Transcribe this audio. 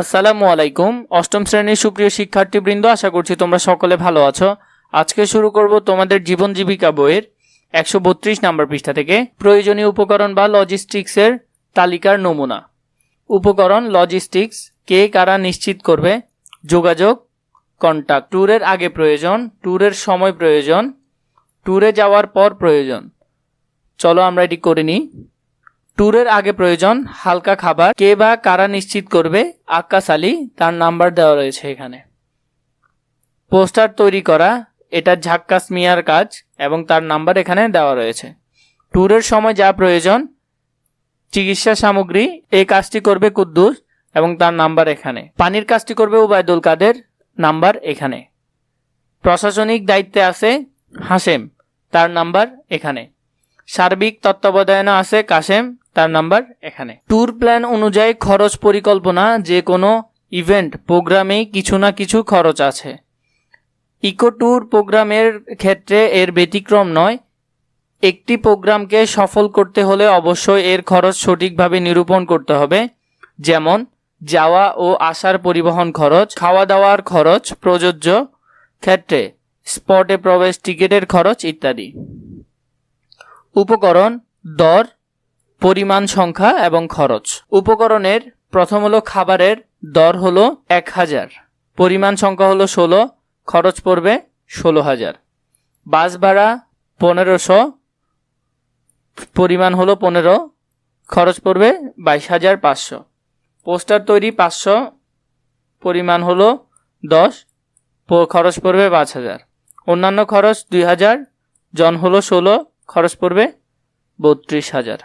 আসসালামু আলাইকুম। অষ্টম শ্রেণির সুপ্রিয় শিক্ষার্থীবৃন্দ, আশা করছি তোমরা সকলে ভালো আছো। আজকে শুরু করব তোমাদের জীবন জীবিকা বইয়ের একশো বত্রিশ নাম্বার পৃষ্ঠা থেকে। প্রয়োজনীয় উপকরণ বা লজিস্টিক্সের তালিকার নমুনা। উপকরণ লজিস্টিক্স কে কারা নিশ্চিত করবে? যোগাযোগ কন্টাক্ট ট্যুরের আগে প্রয়োজন, ট্যুরের সময় প্রয়োজন, ট্যুরে যাওয়ার পর প্রয়োজন। চলো আমরা এটি করে নিই। ট্যুরের আগে প্রয়োজন হালকা খাবার। কে বা কারা নিশ্চিত করবে? আক্কাস আলী, তার নাম্বার দেওয়া রয়েছে এখানে। পোস্টার তৈরি করা, এটা ঝাক্কাস মিয়ার কাজ এবং তার নাম্বার এখানে দেওয়া রয়েছে। ট্যুরের সময় যা প্রয়োজন, চিকিৎসা সামগ্রী, এই কাজটি করবে কুদ্দুস এবং তার নাম্বার এখানে। পানির কাজটি করবে উবায়দুল কাদের, নাম্বার এখানে। প্রশাসনিক দায়িত্বে আছে হাসেম তার নাম্বার এখানে। সার্বিক তত্ত্বাবধানে আছে কাশেম, তার নাম্বার এখানে। ট্যুর প্ল্যান অনুযায়ী খরচ পরিকল্পনা, যে কোনো ইভেন্ট, প্রোগ্রামেই কিছু না কিছু খরচ আছে। ইকো ট্যুর প্রোগ্রামের ক্ষেত্রে এর ব্যতিক্রম নয়। একটি প্রোগ্রামকে সফল করতে হলে অবশ্যই এর খরচ সঠিকভাবে নিরূপণ করতে হবে। যেমন, যাওয়া ও আসার পরিবহন খরচ খাওয়া দাওয়ার খরচ, প্রযোজ্য ক্ষেত্রে, স্পটে প্রবেশ টিকিটের খরচ ইত্যাদি। উপকরণ, দর, পরিমাণ সংখ্যা এবং খরচ। উপকরণের প্রথম হলো খাবারের দর হলো এক হাজার। পরিমাণ সংখ্যা হলো ষোলো, খরচ পড়বে ষোলো হাজার। বাস ভাড়া পনেরোশো, পরিমাণ হলো পনেরো, খরচ পড়বে বাইশ হাজার পাঁচশো। পোস্টার তৈরি পাঁচশো, পরিমাণ হলো দশ খরচ পড়বে পাঁচ হাজার। অন্যান্য খরচ দুই হাজার, জন হলো ষোলো খরচ পড়বে বত্রিশ হাজার।